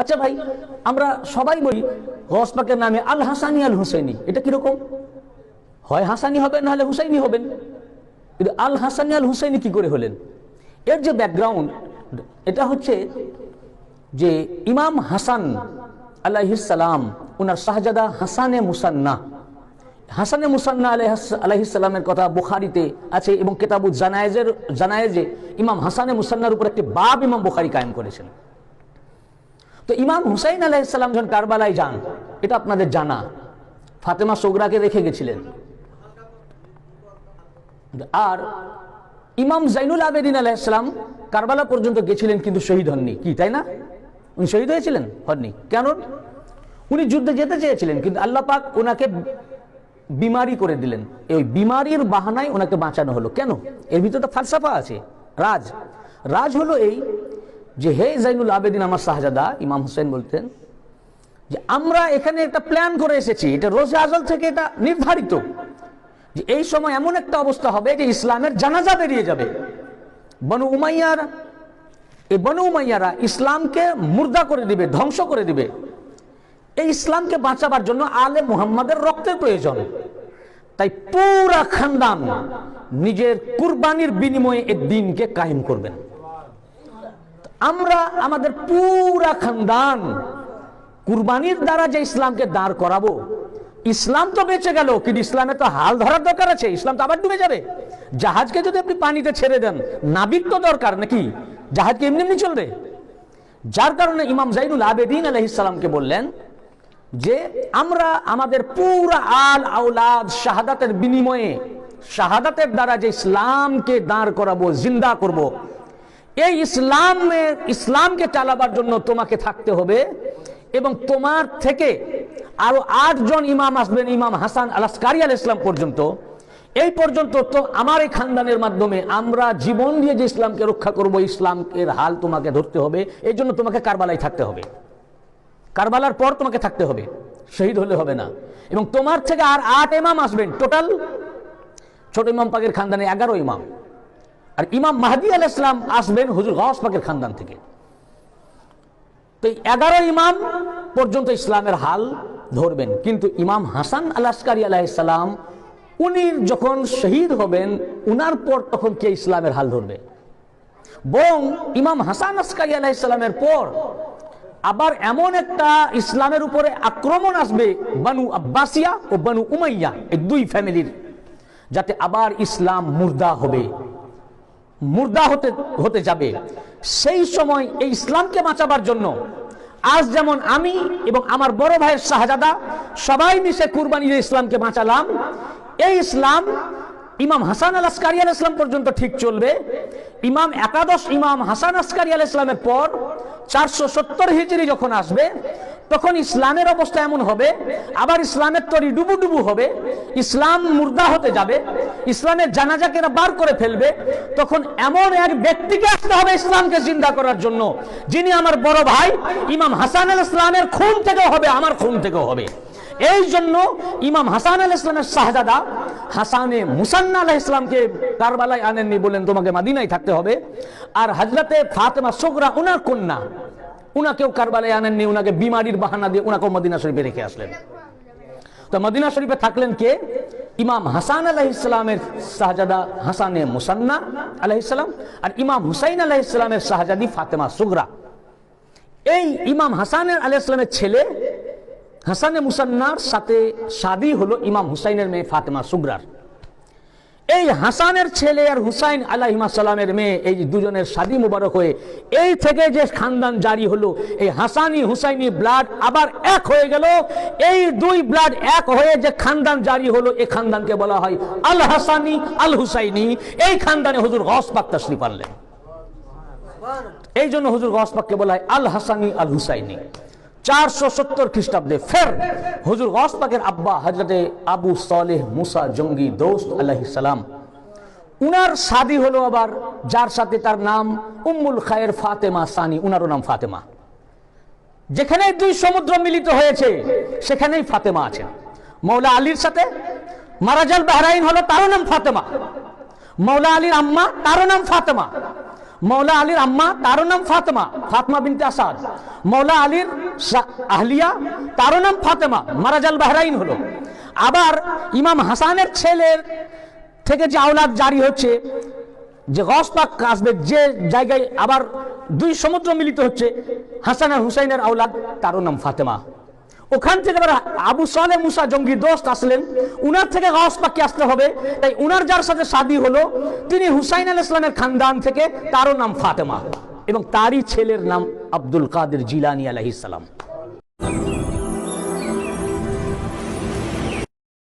আচ্ছা ভাই, আমরা সবাই বলি গস পাকের নামে আল হাসানি আল হুসেনি এটা কীরকম হয় হাসানি হবেন, নাহলে হুসাইনি হবেন। কিন্তু আল হাসানি আল হুসাইনি কি করে হলেন? এর যে ব্যাকগ্রাউন্ড এটা হচ্ছে যে ইমাম হাসান আলাইহিসালাম ওনার শাহজাদা হাসানে মুসান্না। হাসানে মুসান্না আলাইহিসালামের কথা বুখারিতে আছে এবং কেতাবুদ জানায়েজের, জানায়েজে ইমাম হাসানে মুসান্নার উপর একটি বাব ইমাম বুখারি কায়েম করেছেন। তো ইমাম হুসাইন আলাইহিসাল্লাম যখন কারবালায় যান, এটা আপনাদের জানা। ফাতেমা সোগরাকে রেখে গেছিলেন। আর ইমাম জাইনুল আবেদিন আলাইসালাম কারবালা পর্যন্ত গেছিলেন কিন্তু শহীদ হননি। কি, তাই না? উনি শহীদ হয়েছিলেন? হননি। কেন? উনি যুদ্ধে যেতে চেয়েছিলেন, কিন্তু আল্লাহ পাক ওনাকে বিমারি করে দিলেন। এই বিমারির বাহানায় ওনাকে বাঁচানো হলো। কেন? এর ভিতরে ফালসাফা আছে। রাজ। রাজ হলো এই যে, হে জাইনুল আবেদিন, আমার শাহজাদা ইমাম হোসেন বলতেন, যে, আমরা এখানে একটা প্ল্যান করে এসেছি, এটা রোজে আজল থেকে এটা নির্ধারিত, যে, এই সময় এমন একটা অবস্থা হবে যে, ইসলামের জানাজা বেরিয়ে যাবে। বনু উমাইয়ার এই বনু উমাইয়ারা ইসলামকে মুর্দা করে দিবে, ধ্বংস করে দিবে। এই ইসলামকে বাঁচাবার জন্য আলে মুহাম্মাদের রক্তের প্রয়োজন। তাই পুরা খানদান নিজের কুরবানির বিনিময়ে এ দিনকে কায়েম করবেন। আমরা আমাদের পুরা খানদান কুরবানির দ্বারা যে ইসলামকে দাঁড় করাবো, ইসলাম তো বেঁচে গেল, কিন্তু ইসলামে তো হাল ধরার দরকার আছে, ইসলাম তো আবার ডুবে যাবে জাহাজকে যদি আপনি পানিতে ছেড়ে দেন, নাবিক তো দরকার নাকি জাহাজকে এমনি এমনি চলবে যার কারণে ইমাম জাইনুল আবেদিন আলহিসামকে বললেন যে, আমরা আমাদের পুরা আল আউলাদ শাহাদাতের বিনিময়ে, শাহাদাতের দ্বারা যে ইসলামকে দাঁড় করাবো, জিন্দা করব। এই ইসলামের ইসলামকে চালাবার জন্য তোমাকে থাকতে হবে এবং তোমার থেকে আরও আটজন ইমাম আসবেন, ইমাম হাসান আলাসকারি আল ইসলাম পর্যন্ত। এই পর্যন্ত তো আমার এই খানদানের মাধ্যমে আমরা জীবন দিয়ে যে ইসলামকে রক্ষা করব ইসলামের হাল তোমাকে ধরতে হবে। এই জন্য তোমাকে কারবালায় থাকতে হবে। কারবালার পর তোমাকে থাকতে হবে। শহীদ হলে হবে না। এবং তোমার থেকে আর আট ইমাম আসবেন। টোটাল ছোট ইমাম পাকের খানদানে এগারো ইমাম। আর ইমাম মাহাদি আল ইসলাম আসবেন হুজুর গস পাকের খানদান থেকে। তো এগারো ইমাম পর্যন্ত ইসলামের হাল ধরবেন। কিন্তু ইমাম হাসান আল আসকারি আলাইসালাম উনি যখন শহীদ হবেন, উনার পর তখন কে ইসলামের হাল ধরবে? বরং ইমাম হাসান আসকারি আলাইসালামের পর আবার এমন একটা ইসলামের উপরে আক্রমণ আসবে, বানু আব্বাসিয়া ও বানু উমাইয়া, এই দুই ফ্যামিলির, যাতে আবার ইসলাম মুর্দা হবে। মুর্দা হতে হতে যাবে। সেই সময় এই ইসলামকে বাঁচাবার জন্য আজ যেমন আমি এবং আমার বড় ভাইয়ের শাহজাদা সবাই মিশে কুরবানি ইসলামকে বাঁচালাম, এই ইসলাম ইমাম হাসান আল আসকারি আল ইসলাম পর্যন্ত ঠিক চলবে। ইমাম একাদশ ইমাম হাসান আসকারি আল ইসলামের পর চারশো সত্তর হিজড়ি যখন আসবে তখন ইসলামের অবস্থা এমন হবে, আবার ইসলামের তরি ডুবু ডুবু হবে, ইসলাম মুর্দা হতে যাবে, ইসলামের জানাজাকে বার করে ফেলবে, তখন এমন এক ব্যক্তিকে আসতে হবে ইসলামকে চিন্তা করার জন্য, যিনি আমার বড় ভাই, ইমাম হাসান আল ইসলামের খুন থেকেও হবে, আমার খুন থেকেও হবে। এই জন্য ইমাম হাসান আল ইসলামের শাহজাদা হাসানে মুসান্না আলাহ ইসলামকে কারবালায় আনেননি বলেন তোমাকে মাদিনায় থাকতে হবে। আর হজরতে ফাতেমা সোগরা ওনার কন্যা উনাকেও কারবালায় আনেননি, উনাকে বিমারির বাহানা দিয়ে উনাকেও মদিনা শরীফে রেখে আসলেন। তো মদিনা শরীফে থাকলেন কে? ইমাম হাসান আলাহ ইসলামের শাহজাদা হাসানে মুসান্না আলাহ ইসলাম আর ইমাম হুসাইন আলাহ ইসলামের শাহজাদি ফাতেমা সুগরা। এই ইমাম হাসানের আলাহ ইসলামের ছেলে হাসানে মুসান্নার সাথে শাদি হলো ইমাম হুসাইনের মেয়ে ফাতেমা সুগরার। এই হাসানের ছেলে আর হুসাইন আলাহিমা সালামের মেয়ে, এই দুজনের শাদি মুবারক হয়ে, এই থেকে যে খানদান জারি হলো, এই হাসানি হুসাইনি ব্লাড আবার এক হয়ে গেল। এই দুই ব্লাড এক হয়ে যে খানদান জারি হলো এই খানদানকে বলা হয় আল হাসানি, আল হুসাইনি। এই খানদানে হুজুর গস পাক তশরিফ আনলেন। এই জন্য হুজুর গস পাককে বলা হয় আল হাসানি, আল হুসাইনি। চারশো সত্তর খ্রিস্টাব্দে ফের হুজুর গস পাকের আব্বা হজরতে আবু সালেহ মুসা জঙ্গি দোস্ত আলাহ সালাম। উনার শাদি হলো আবার, যার সাথে তার নাম উম্মুল খায়ের ফাতেমা সানি, উনারও নাম ফাতেমা। যেখানে দুই সমুদ্র মিলিত হয়েছে, সেখানেই ফাতেমা আছেন মৌলা আলীর সাথে, মারাজাল বাহরাইন হলো তারও নাম ফাতেমা। মৌলা আলীর আম্মা তারও নাম ফাতেমা। মৌলা আলীর আম্মা তারও নাম ফাতেমা ফাতেমা বিনতে আসাদ। মৌলা আলীর আহলিয়া, তারও নাম ফাতেমা, মারাজাল বাহরাইন হলো। আবার ইমাম হাসানের ছেলের থেকে যে আওলাদ জারি হচ্ছে, যে গস পাক আসবে, যে জায়গায় আবার দুই সমুদ্র মিলিত হচ্ছে, হাসান আর হুসাইনের আওলাদ, তারও নাম ফাতেমা। ওখান থেকে আবার আবু সালে মুসা জঙ্গি দোস্ত আসলেন, উনার থেকে গাউস পাককে আসতে হবে। তাই উনার যার সাথে শাদি হলো, তিনি হুসাইন আল ইসলামের খানদান থেকে তারও নাম ফাতেমা। এবং তারই ছেলের নাম عبد القادر جیلانی علیہ السلام.